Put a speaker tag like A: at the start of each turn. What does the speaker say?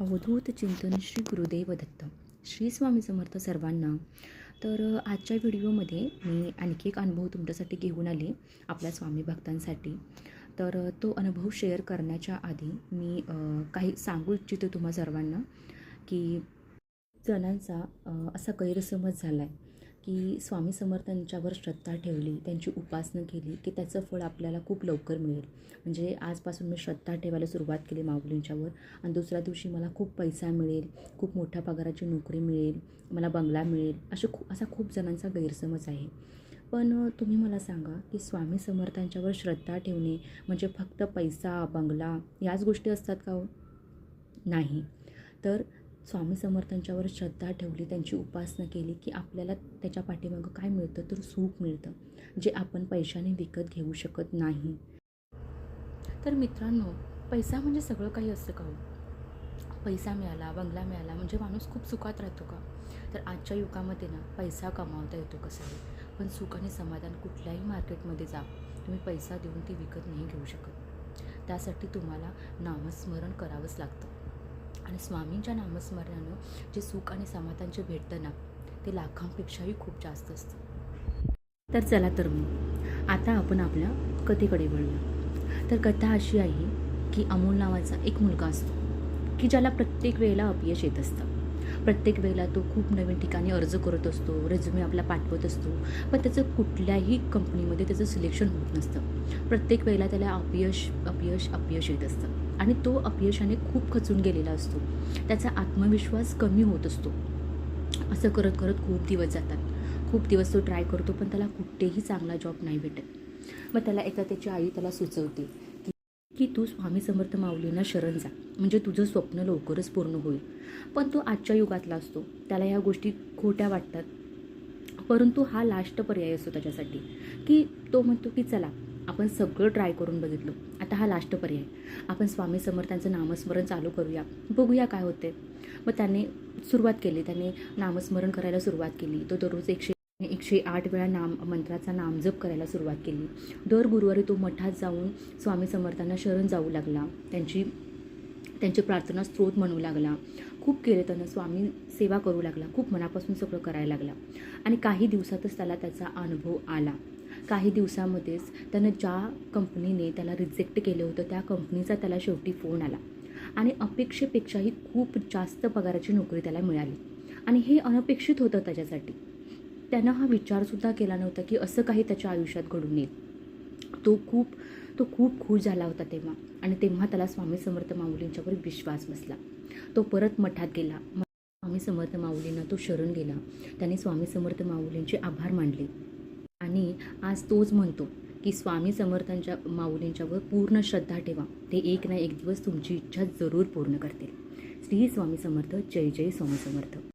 A: अवधूत चिंतन श्री गुरुदेव दत्त. श्री स्वामी समर्थ सर्वांना. तर आजच्या व्हिडिओमध्ये मी आणखी एक अनुभव तुमच्यासाठी घेऊन आले आपल्या स्वामी भक्तांसाठी. तर तो अनुभव शेअर करण्याच्या आधी मी काही सांगू इच्छितो तुम्हा सर्वांना की जणांचा असा गैरसमज झाला आहे की स्वामी समर्थांच्यावर श्रद्धा ठेवली त्यांची उपासना केली की त्याचं फळ आपल्याला खूप लवकर मिळेल. म्हणजे आजपासून मी श्रद्धा ठेवायला सुरुवात केली माऊलींच्यावर. आणि दुसऱ्या दिवशी मला खूप पैसा मिळेल खूप मोठ्या पगाराची नोकरी मिळेल मला बंगला मिळेल असे खूप असा खूप जणांचा गैरसमज आहे. पण तुम्ही मला सांगा की स्वामी समर्थांच्यावर श्रद्धा ठेवणे म्हणजे फक्त पैसा बंगला याच गोष्टी असतात का हो? नाही. तर स्वामी समर्थांच्यावर श्रद्धा ठेवली त्यांची उपासना केली की आपल्याला त्याच्या पाठीमागं काय मिळतं तर सुख मिळतं जे आपण पैशाने विकत घेऊ शकत नाही. तर मित्रांनो पैसा म्हणजे सगळं काही असतं का हो? पैसा मिळाला बंगला मिळाला म्हणजे माणूस खूप सुखात राहतो का? तर आजच्या युगामध्ये ना पैसा कमावता येतो कसं पण सुख आणि समाधान कुठल्याही मार्केटमध्ये जा तुम्ही पैसा देऊन ते विकत नाही घेऊ शकत. त्यासाठी तुम्हाला नामस्मरण करावंच लागतं. आणि स्वामींच्या नामस्मरणानं जे सुख आणि समाधान जे भेटतं ना ते लाखांपेक्षाही खूप जास्त असतं. तर चला तर मग आता आपण आपल्या कथेकडे वळूया. तर कथा अशी आहे की अमोल नावाचा एक मुलगा असतो की ज्याला प्रत्येक वेळेला अपयश येत असतं. प्रत्येक वेळेला तो खूप नवीन ठिकाणी अर्ज करत असतो रेझ्युमे आपला पाठवत असतो पण त्याचं कुठल्याही कंपनीमध्ये त्याचं सिलेक्शन होत नसतं. प्रत्येक वेळेला त्याला अपयश अपयश अपयश येत असतं. आणि तो अपयशाने खूप खचून गेलेला असतो. त्याचा आत्मविश्वास कमी होत असतो. असं करत करत खूप दिवस जातात. खूप दिवस तो ट्राय करतो पण त्याला कुठेही चांगला जॉब नाही भेटत. मग त्याला एकदा त्याची आई त्याला सुचवते की की तू स्वामी समर्थ माऊलींना शरण जा. म्हणजे तुझं स्वप्न लवकरच पूर्ण होईल. पण तो आजच्या युगातला असतो. त्याला ह्या गोष्टी खोट्या वाटतात. परंतु हा लास्ट पर्याय असतो त्याच्यासाठी. की तो म्हणतो की चला आपण सगळं ट्राय करून बघितलं. आता हा लास्ट पर्याय. आपण स्वामी समर्थांचं नामस्मरण चालू करूया. बघूया काय होते मग त्याने सुरुवात केली. त्याने नामस्मरण करायला सुरुवात केली. तो दररोज एकशे एकशे आठ वेळा नाम मंत्राचा नामजप करायला सुरुवात केली. दर गुरुवारी तो मठात जाऊन स्वामी समर्थांना शरण जाऊ लागला. त्यांची त्यांची प्रार्थना स्त्रोत म्हणू लागला. खूप केले त्यानं स्वामी सेवा करू लागला. खूप मनापासून सगळं करायला लागला. आणि काही दिवसातच त्याला त्याचा अनुभव आला. काही दिवसामध्येच त्यानं ज्या कंपनीने त्याला रिजेक्ट केलं होतं त्या कंपनीचा त्याला शेवटी फोन आला. आणि अपेक्षेपेक्षाही खूप जास्त पगाराची नोकरी त्याला मिळाली. आणि हे अनपेक्षित होतं त्याच्यासाठी. त्यानं हा विचारसुद्धा केला नव्हता की असं काही त्याच्या आयुष्यात घडून येईल तो खूप तो खूप खुश झाला होता तेव्हा. आणि तेव्हा त्याला स्वामी समर्थ माऊलींच्यावर विश्वास बसला. तो परत मठात गेला. स्वामी समर्थ माऊलींना तो शरण गेला. त्याने स्वामी समर्थ माऊलींचे आभार मानले. आणि आज तोच म्हणतो की स्वामी समर्थांच्या माऊलींच्यावर पूर्ण श्रद्धा ठेवा. ते एक ना एक दिवस तुमची इच्छा जरूर पूर्ण करतील. श्री स्वामी समर्थ. जय जय स्वामी समर्थ.